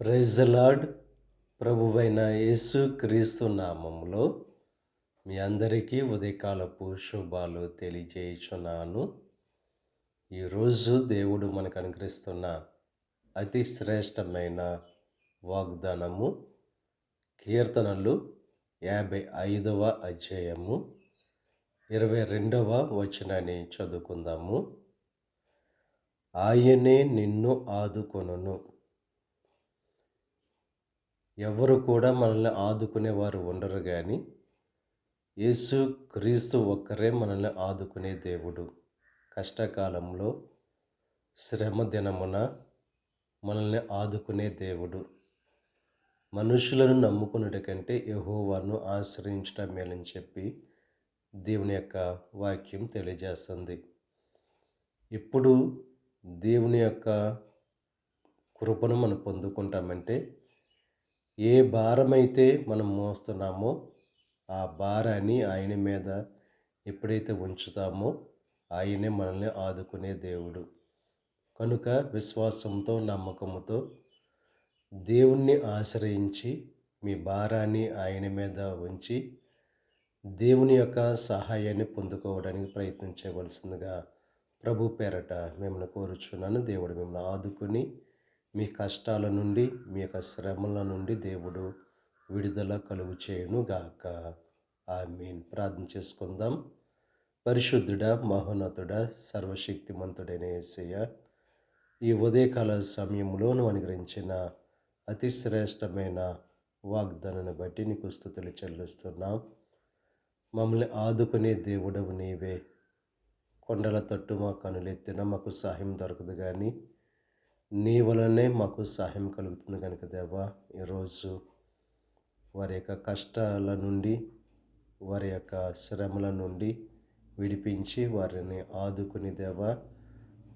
ప్రెజలాడ్ ప్రభువైన యేసు క్రీస్తు నామంలో మీ అందరికీ ఉదయకాలపు శుభాలు తెలియజేయుచున్నాను. ఈరోజు దేవుడు మనకు అనుగ్రహిస్తున్న అతి శ్రేష్టమైన వాగ్దానము కీర్తనలు యాభై ఐదవ అధ్యాయము ఇరవై రెండవ వచనాన్ని చదువుకుందాము. ఆయనే నిన్ను ఆదుకొనును. ఎవరు కూడా మనల్ని ఆదుకునేవారు ఉండరు కానీ యేసు క్రీస్తు ఒక్కరే మనల్ని ఆదుకునే దేవుడు. కష్టకాలంలో శ్రమ దినమున మనల్ని ఆదుకునే దేవుడు. మనుషులను నమ్ముకున్నటి కంటే యహోవాను ఆశ్రయించడం మేలని చెప్పి దేవుని యొక్క వాక్యం తెలియజేస్తుంది. ఇప్పుడు దేవుని యొక్క కృపను మనం పొందుకుంటామంటే ఏ భారమైతే మనం మోస్తున్నామో ఆ భారాన్ని ఆయన మీద ఎప్పుడైతే ఉంచుతామో ఆయనే మనల్ని ఆదుకునే దేవుడు. కనుక విశ్వాసంతో నమ్మకంతో దేవుణ్ణి ఆశ్రయించి మీ భారాన్ని ఆయన మీద ఉంచి దేవుని యొక్క సహాయాన్ని పొందుకోవడానికి ప్రయత్నించవలసిందిగా ప్రభు పేరట మిమ్మల్ని కోరుచున్నాను. దేవుడు మిమ్మల్ని ఆదుకుని మీ కష్టాల నుండి మీ యొక్క శ్రమల నుండి దేవుడు విడుదల కలుగు చేయను గాక ఆమీన్. ప్రార్థన చేసుకుందాం. పరిశుద్ధుడ మహోన్నతుడ సర్వశక్తిమంతుడైన ఏసయ్య ఈ ఉదయకాల సమయంలో నువ్వు అనుగ్రహించిన అతి శ్రేష్టమైన వాగ్దానాన్ని బట్టి నీకు స్థుతులు చెల్లిస్తున్నాం. మమ్మల్ని ఆదుకునే దేవుడవు నీవే. కొండల తట్టు మా కనులెత్తిన మాకు సహాయం దొరకదు కానీ నీ వలనే మాకు సహాయం కలుగుతుంది కనుక దేవా ఈరోజు వారి యొక్క కష్టాల నుండి వారి యొక్క శ్రమల నుండి విడిపించి వారిని ఆదుకుని దేవా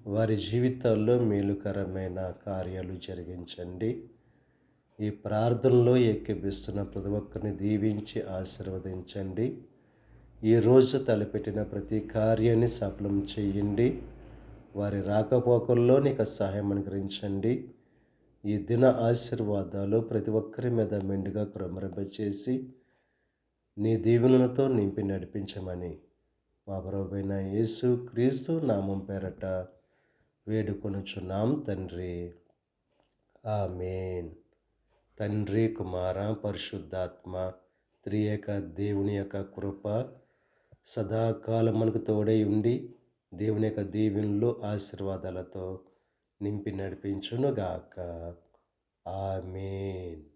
వారి జీవితాల్లో మేలుకరమైన కార్యాలు జరిగించండి. ఈ ప్రార్థనలో ఎక్కిపిస్తున్న ప్రతి ఒక్కరిని దీవించి ఆశీర్వదించండి. ఈరోజు తలపెట్టిన ప్రతి కార్యాన్ని సఫలం చేయండి. వారి రాకపోకల్లో నీకు సహాయం అనుగ్రహించండి. ఈ దిన ఆశీర్వాదాలు ప్రతి ఒక్కరి మీద మెండుగా క్రమరింపచేసి నీ దీవెనలతో నింపి నడిపించమని మా ప్రభువైన యేసు క్రీస్తు నామం పేరట వేడుకొనుచున్నాం తండ్రి. ఆమెన్. తండ్రి కుమార పరిశుద్ధాత్మ త్రియేక దేవుని యొక్క కృప సదాకాలం మనకు తోడై ఉండి దేవుని యొక్క దీవెనలు ఆశీర్వాదాలతో నింపి నడిపించునుగాక. ఆమెన్.